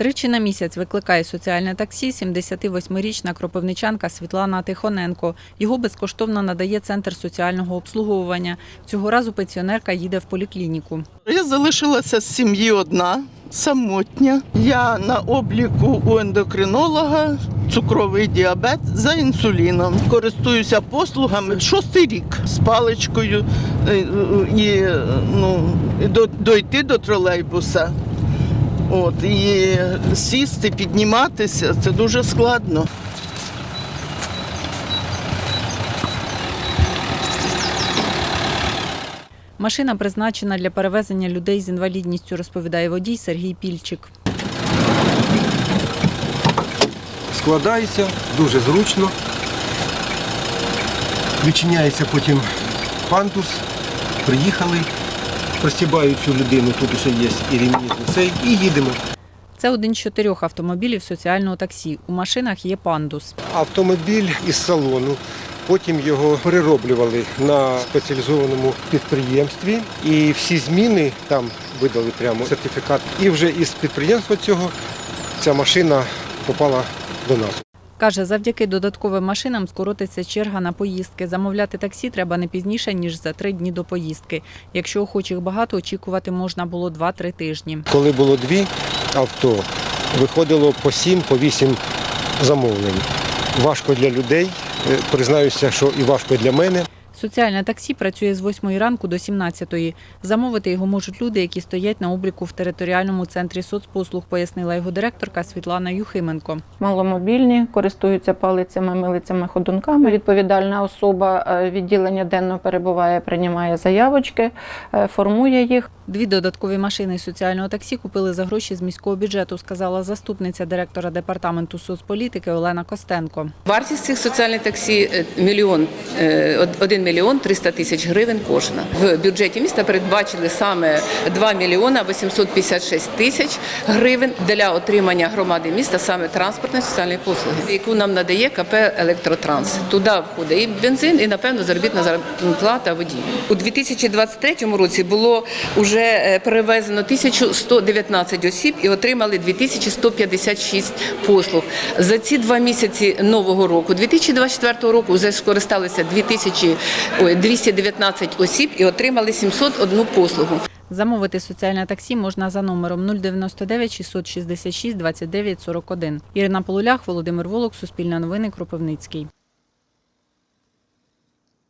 Тричі на місяць викликає соціальне таксі 78-річна кропивничанка Світлана Тихоненко. Його безкоштовно надає центр соціального обслуговування. Цього разу пенсіонерка їде в поліклініку. Я залишилася з сім'ї одна, самотня. Я на обліку у ендокринолога, цукровий діабет за інсуліном. Користуюся послугами шостий рік з паличкою е, е, і е, ну, дойти до тролейбуса. От, і сісти, підніматися це дуже складно. Машина призначена для перевезення людей з інвалідністю, розповідає водій Сергій Пільчик. складається дуже зручно. Відчиняється потім пандус, приїхали, простібають цю людину, тут усе є і цей, і їдемо. Це один з чотирьох автомобілів соціального таксі. У машинах є пандус. Автомобіль із салону. Потім його перероблювали на спеціалізованому підприємстві. І всі зміни там видали прямо сертифікат. І вже із підприємства цього ця машина попала до нас. Каже, завдяки додатковим машинам скоротиться черга на поїздки. Замовляти таксі треба не пізніше, ніж за три дні до поїздки. Якщо охочих багато, очікувати можна було 2-3 тижні. Коли було дві авто, виходило по сім, по вісім замовлень. Важко для людей, е, признаюся, що і важко для мене. Соціальне таксі працює з 8 ранку до 17. Замовити його можуть люди, які стоять на обліку в територіальному центрі соцпослуг, пояснила його директорка Світлана Юхименко. маломобільні, користуються палицями, милицями, ходунками. Відповідальна особа е, відділення денно перебуває, приймає заявочки, е, формує їх. Дві додаткові машини соціального таксі купили за гроші з міського бюджету, сказала заступниця директора департаменту соцполітики Олена Костенко. Вартість цих соціальних таксі е, мільйон е, 1 мільйон 300 тисяч гривень кожна. В бюджеті міста передбачили саме 2 мільйона 856 тисяч гривень для отримання громади міста саме транспортної соціальної послуги, яку нам надає КП Електротранс. Туди входить і бензин, і напевно заробітна плата водіїв. У 2023 році було вже е, перевезено 1119 осіб і отримали 2156 послуг. За ці два місяці нового року, 2024 року, вже скористалися 2000, ой, 219 осіб і отримали 701 послугу. Замовити соціальне таксі можна за номером 099 666 29 41. Ірина Полулях, Володимир Волок, Суспільне новини, Кропивницький.